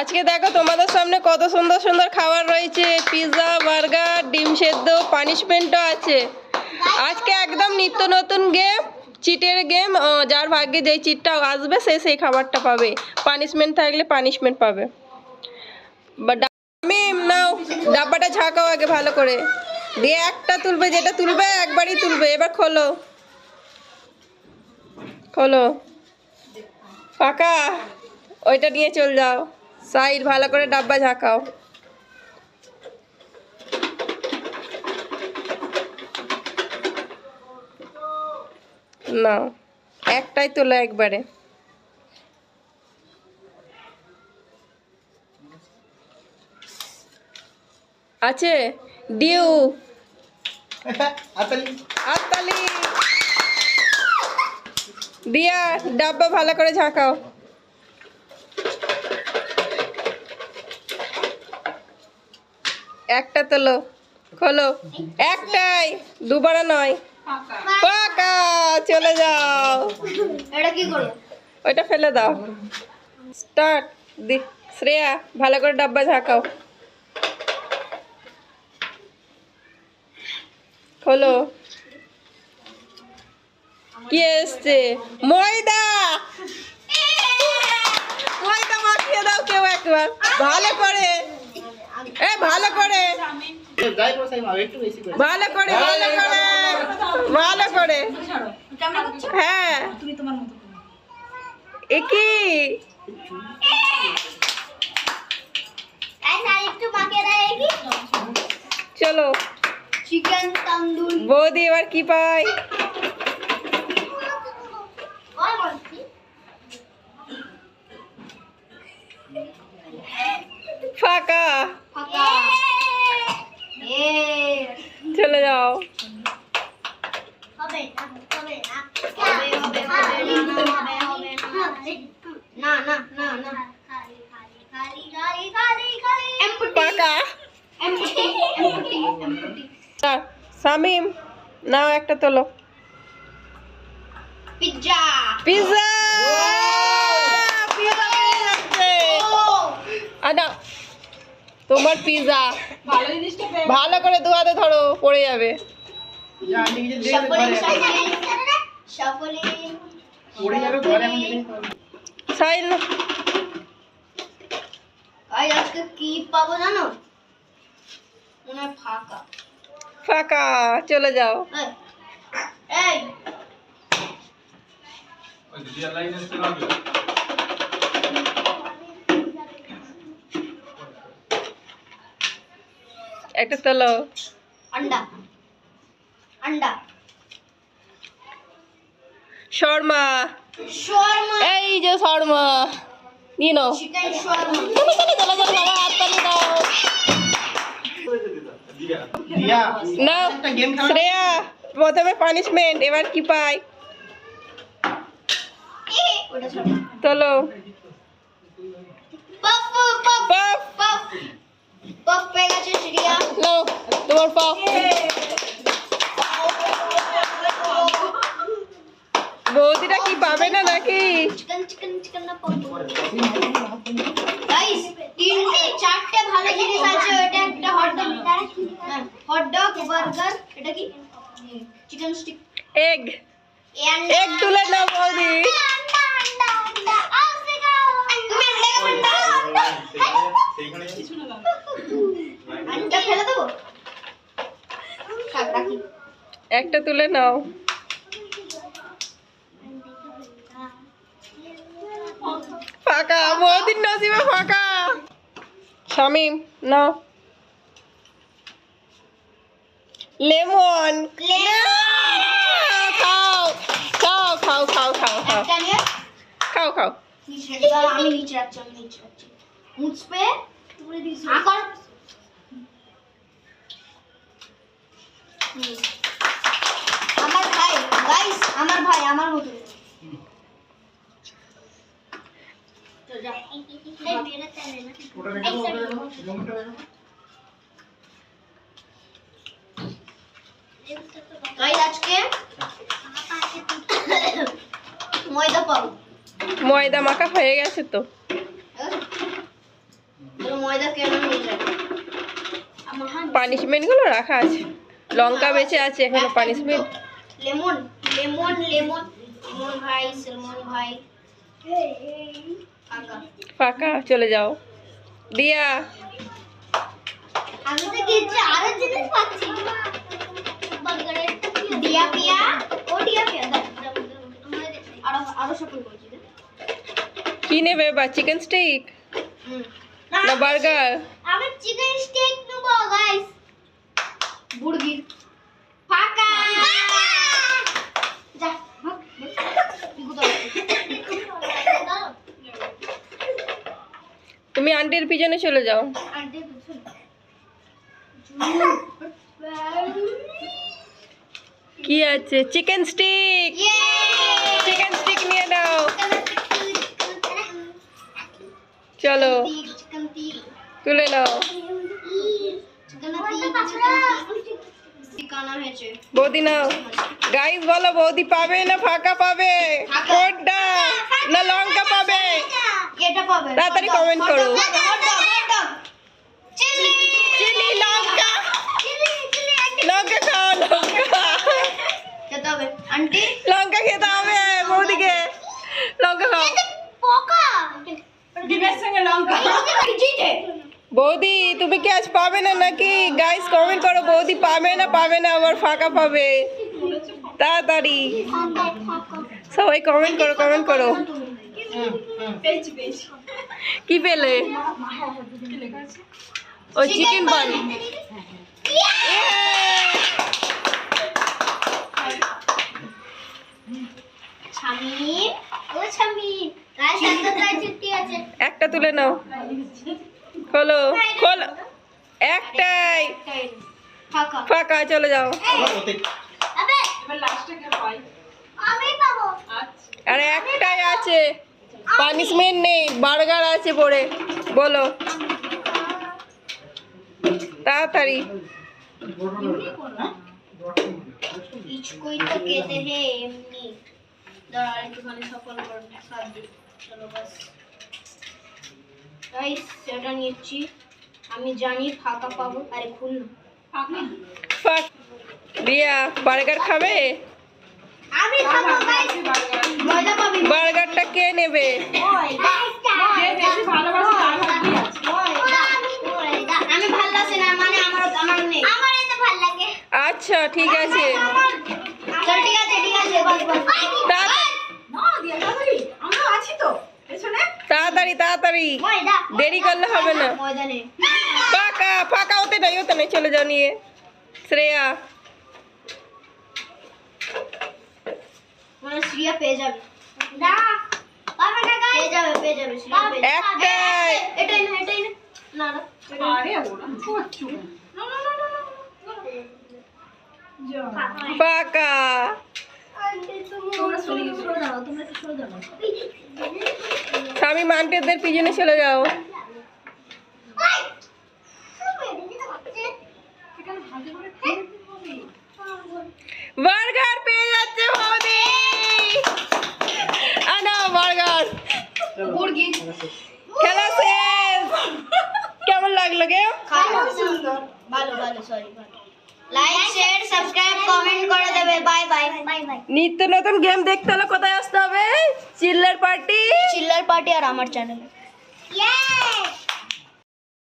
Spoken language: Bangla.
আজকে দেখো তোমাদের সামনে কত সুন্দর সুন্দর খাবার রয়েছে। পিৎজা বার্গার, ডিম সেদ্ধ, পানিশমেন্টও আছে। আজকে একদম নিত্য নতুন গেম চিটের গেম যার ভাগ্যে যেই চিটটা আসবে, সে সেই খাবারটা পাবে। পানিশমেন্ট থাকলে পানিশমেন্ট পাবে। নাও, ডাব্বাটা ঝাঁকাও আগে ভালো করে। দিয়ে একটা তুলবে, যেটা তুলবে, একবারই তুলবে। এবার খোলো। খোলো। ফাঁকা। ওইটা নিয়ে চল যাও। সাইড ভালো করে ডাব্বা ঝাঁকাও। না একটাই তোলো একবারে। আছে ডিউ। আতালি। দিয়া ডাব্বা ভালো করে ঝাঁকাও। একটা তোলো খোলো। একটাই দুবারা নয়। পাকা চলে যাও। এটা কি করব ওইটা ফেলে দাও। স্টার্ট। দি শ্রেয়া ভালো করে ডাব্বা ঝাঁকাও। খোলো। কি এসছে? ময়দা! ময়দা মাখিয়ে দাও কেউ একবার। ভালো করে। এ, ভালো করে। ভালো করে ভালো করে ভালো করে। হ্যাঁ। এ কি? চলো। চিকেন তন্দুর বৌদি এবার কি পাই ফাঁকা। চলে যাও হবে না হবে না হবে হবে হবে হবে হবে না না না না খালি খালি খালি খালি খালি খালি এমপুটি ফাঁকা এমপুটি এমপুটি এমপুটি আহ, শামিম নাও একটা তোলো পিজ্জা পিৎজা পিৎজা পেয়ে যাচ্ছে আনা তোমার পিৎজা ভালো করে দুয়াতে ধরো পড়ে যাবে। আজকে কি পাবো জানো? ফাঁকা। চলে যাও। এই, একটা তোলো। আন্ডা। আন্ডা। শর্মা। শর্মা। এই যে শর্মা। নিয়ে নাও। চলো চলো না শ্রেয়া প্রথমে পানিশমেন্ট এবার কি পাই চলো পাপ পাপ পাপ পপ পেয়ে গেছে শ্রিয়া নাও তোমার পাপ বৌদিটা কি পাবে না নাকি? চিকেন চিকেন চিকেন না পপ গাইস তিনটে চারটে ভালো জিনিস আছে এটা একটা hot dog hot dog burger এটা কি? চিকেন স্টিক এগ এগ তুলে নাও বৌদি। ফেলে দেবো? একটা তুলে নাও। ফাঁকা বৌদির নসিবে ফাঁকা। শামিম নাও। লেমন। খাও খাও খাও খাও খাও খাও। খাও খাও। আমি নিচে রাখছি আমি নিচে রাখছি। আকর আমার ভাই গাইস আমার ভাই আমার মতো। আজকে ময়দা পাবো। ময়দা মাখা হয়ে গেছে তো। পানিশমেন্টগুলো রাখা আছে। লঙ্কা বেঁচে আছে এখানে punishment lemon lemon lemon lemon ভাই সলমন ভাই। ফাঁকা। চলে যাও। দিয়া। আমি তো আরও জিনিস পাচ্ছি। দিয়া পিয়া ও দিয়া পিয়া আরও আরও শপিং করছি কি নেবে বা চিকেন স্টিক। না বার্গার আমি চিকেন বুড়গি ফাকা যা ভাগ, ভাগ। তুই কোথায় তুমি আন্টির পিছনে চলে যাও আন্টি বুঝুন কি আছে চিকেন স্টিক চিকেন স্টিক নিয়ে নাও চলো চিকেন টিক তুলে নাও বৌদি নাও গাইস বলো বৌদি পাবে না ফাঁকা পাবে কোনটা না লঙ্কা পাবে এটা পাবে তাড়াতাড়ি comment করো। চিলি চিলি লঙ্কা চিলি চিলি আন্টি লঙ্কা খাও লঙ্কা খেতে হবে আন্টি লঙ্কা খেতে হবে বৌদিকে লঙ্কা খাও পোকা ডিমের সঙ্গে লঙ্কা জিতে বৌদি তুমি কি আজ পাবে না নাকি? গাইস কমেন্ট করো বৌদি পাবে না পাবে না আবার ফাঁকা পাবে। তাড়াতাড়ি। সবাই কমেন্ট করো কমেন্ট করো। কি পেলে? ও চিকেন বান একটা তুলে নাও। খোলো খোলো। একটাই। ফাঁকা। ফাঁকা চলে যাও। আবে। এবার লাস্টে কে পাই আমি পাবো। আচ্ছা। আরে একটাই আছে। পানিশমেন্ট নেই বার্গার আছে পড়ে বলো। তাড়াতাড়ি। কেতে হে এমনি। দাঁড়া একটুখানি সফল সাত দিন চলো বাস। নিচ্ছি। আমি জানি ফাঁকা পাবো আরে খুল বার্গার খাবে? আমি খাব গাইস মজা পাবি বার্গারটা কে নেবে? যে বেশি ভালোবাসে তার ভাগ্যই আমি ভালোবাসি না মানে আমার আমার নেই। আমার এত ভালো লাগে। আচ্ছা ঠিক আছে। চল ঠিক আছে ঠিক আছে বাস বাস। তাড়াতাড়ি না দিয়ে তাড়াতাড়ি। আমরা আছি তো পেছনে। তাড়াতাড়ি তাড়াতাড়ি। ময়দা দেরি করলে হবে না ময়দা নেই ফাঁকা ফাঁকা হতে নাই হতে নাই চলে যাও নিয়ে শ্রেয়া মানে শ্রিয়া পেয়ে যাবে না পাবে না গাইস পেয়ে যাবে পেয়ে যাবে শ্রিয়া পেয়ে যাবে একটাই এটাই না এটাই না না না এটাই না। আরে ওরা করছো না না না না না যা ফাঁকা তোমরা চলে গেছো সরে দাঁড়াও তোমরা একটু সরে দাঁড়াও স্বামী মান্টেদের পিছনে চলে যাও বার্গার পেয়ে যাচ্ছে বৌদি আনা বার্গার। খেলা শেষ। কেমন লাগল গে? ভালো ভালো ভালো sorry like share subscribe comment করে দেবে বাই বাই বাই বাই নিত্য নতুন গেম দেখতে হলে কোথায় আসতে হবে? চিল্লার পার্টি চিল্লার পার্টি আর আমার চ্যানেলে